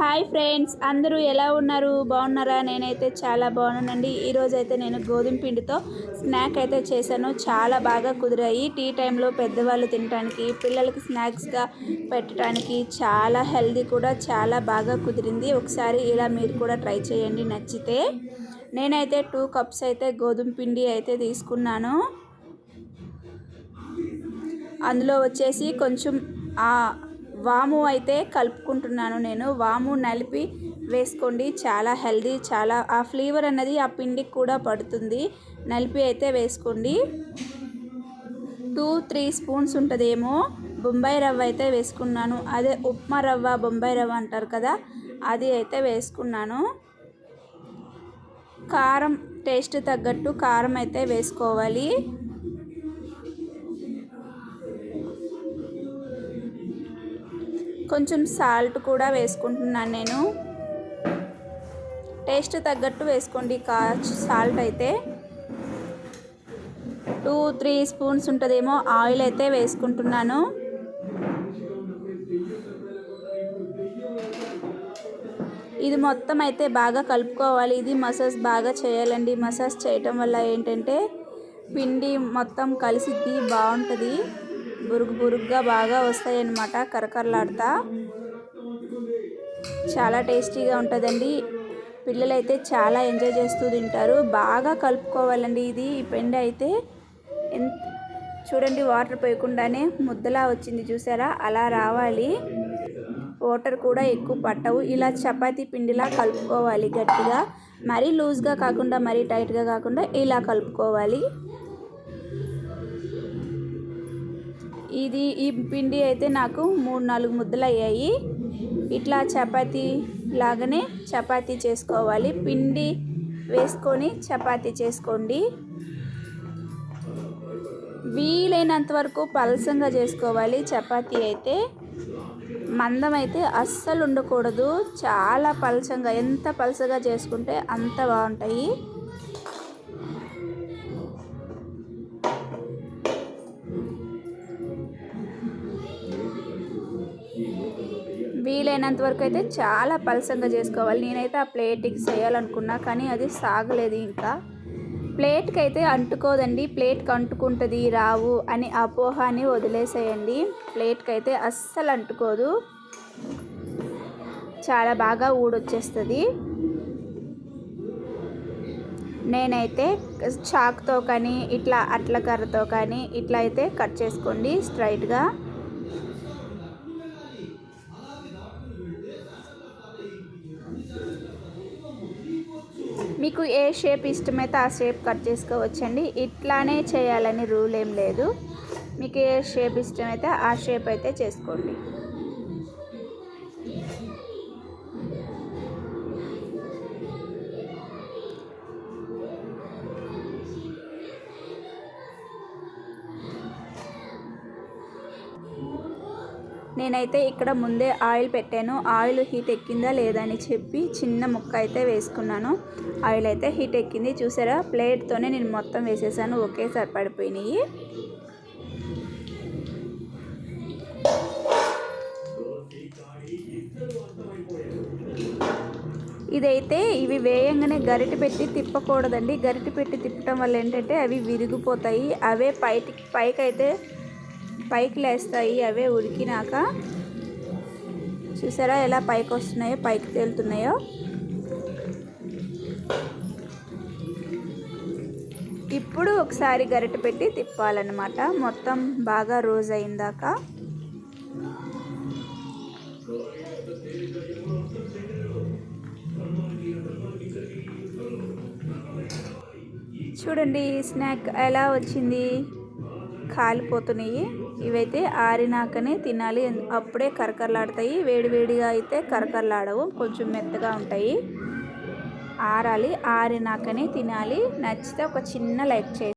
Hi friends అందరూ ఎలా ఉన్నారు? బాగున్నారా? నేనైతే చాలా బాగున్నానండి. ఈరోజు అయితే నేను గోధుమ పిండితో స్నాక్ అయితే చేశాను. చాలా బాగా కుదిరాయి. టీ టైంలో పెద్దవాళ్ళు తినడానికి పిల్లలకి స్నాక్స్గా పెట్టడానికి చాలా హెల్దీ కూడా చాలా బాగా కుదిరింది. ఒకసారి ఇలా మీరు కూడా ట్రై చేయండి నచ్చితే. నేనైతే టూ కప్స్ అయితే గోధుమ పిండి అయితే తీసుకున్నాను. అందులో వచ్చేసి కొంచెం వాము అయితే కలుపుకుంటున్నాను నేను. వాము నలిపి వేసుకోండి. చాలా హెల్దీ చాలా ఆ ఫ్లేవర్ అన్నది ఆ పిండికి కూడా పడుతుంది. నలిపి అయితే వేసుకోండి. టూ త్రీ స్పూన్స్ ఉంటుందేమో. బొంబాయి రవ్వ అయితే వేసుకున్నాను. అదే ఉప్మా రవ్వ బొంబాయి రవ్వ అంటారు కదా అది అయితే వేసుకున్నాను. కారం టేస్ట్ తగ్గట్టు కారం అయితే వేసుకోవాలి. కొంచెం సాల్ట్ కూడా వేసుకుంటున్నాను నేను. టేస్ట్ తగ్గట్టు వేసుకోండి. కా సాల్ట్ అయితే టూ త్రీ స్పూన్స్ ఉంటుందేమో ఆయిల్ అయితే వేసుకుంటున్నాను. ఇది మొత్తం అయితే బాగా కలుపుకోవాలి. ఇది మసాజ్ బాగా చేయాలండి. మసాజ్ చేయటం వల్ల ఏంటంటే పిండి మొత్తం కలిసిద్ది బాగుంటుంది. బురుగు బురుగ్గా బాగా వస్తాయి అన్నమాట కరకరలాడుతా. చాలా టేస్టీగా ఉంటుందండి. పిల్లలైతే చాలా ఎంజాయ్ చేస్తూ తింటారు. బాగా కలుపుకోవాలండి ఇది. ఈ పెండ అయితే ఎంత చూడండి వాటర్ పోయకుండానే ముద్దలా వచ్చింది చూసారా? అలా రావాలి. వాటర్ కూడా ఎక్కువ పట్టవు. ఇలా చపాతీ పిండిలా కలుపుకోవాలి గట్టిగా. మరీ లూజ్గా కాకుండా మరీ టైట్గా కాకుండా ఇలా కలుపుకోవాలి. ఇది ఈ పిండి అయితే నాకు మూడు నాలుగు ముద్దలు అయ్యాయి ఇట్లా చపాతీ లాగానే చపాతీ చేసుకోవాలి. పిండి వేసుకొని చపాతీ చేసుకోండి. వీలైనంత వరకు పలసంగా చేసుకోవాలి. చపాతీ అయితే మందం అయితే అస్సలు ఉండకూడదు. చాలా పలసంగా ఎంత పలసగా చేసుకుంటే అంత బాగుంటాయి. వీలైనంత వరకు అయితే చాలా పలసంగా చేసుకోవాలి. నేనైతే ఆ ప్లేట్కి చేయాలనుకున్నా కానీ అది సాగలేదు ఇంకా. ప్లేట్కి అయితే అంటుకోదండి. ప్లేట్కి అంటుకుంటుంది రావు అని అపోహాన్ని వదిలేసేయండి. ప్లేట్కి అయితే అస్సలు అంటుకోదు. చాలా బాగా ఊడొచ్చేస్తుంది. నేనైతే చాక్తో కానీ ఇట్లా అట్ల కర్రతో కానీ ఇట్లా అయితే కట్ చేసుకోండి స్ట్రైట్గా. మీకు ఏ షేప్ ఇష్టమైతే ఆ షేప్ కట్ చేసుకోవచ్చండి. ఇట్లానే చేయాలని రూల్ ఏం లేదు. మీకు ఏ షేప్ ఇష్టమైతే ఆ షేప్ అయితే చేసుకోండి. నేనైతే ఇక్కడ ముందే ఆయిల్ పెట్టాను. ఆయిల్ హీట్ ఎక్కిందా లేదా అని చెప్పి చిన్న ముక్క అయితే వేసుకున్నాను. ఆయిల్ అయితే హీట్ ఎక్కింది. చూసారా? ప్లేట్తోనే నేను మొత్తం వేసేసాను. ఒకేసారి పడిపోయినాయి. ఇదైతే ఇవి వేయంగానే గరిట పెట్టి తిప్పకూడదండి. గరిట పెట్టి తిప్పటం వల్ల ఏంటంటే అవి విరిగిపోతాయి. అవే పైకి పైకి అయితే పైకి లేస్తాయి అవే ఉడికినాక చూసారా ఎలా పైకి వస్తున్నాయో పైకి తేలుతున్నాయో? ఇప్పుడు ఒకసారి గరిటె పెట్టి తిప్పాలన్నమాట. మొత్తం బాగా రోజ్ అయిందాక చూడండి స్నాక్ ఎలా వచ్చింది? కాలిపోతున్నాయి. ఇవైతే ఆరినాకనే తినాలి. అప్పుడే కరకరలాడతాయి. వేడివేడిగా అయితే కరకరలాడవు. కొంచెం మెత్తగా ఉంటాయి. ఆరాలి. ఆరినాకనే తినాలి. నచ్చితే ఒక చిన్న లైక్ చేసి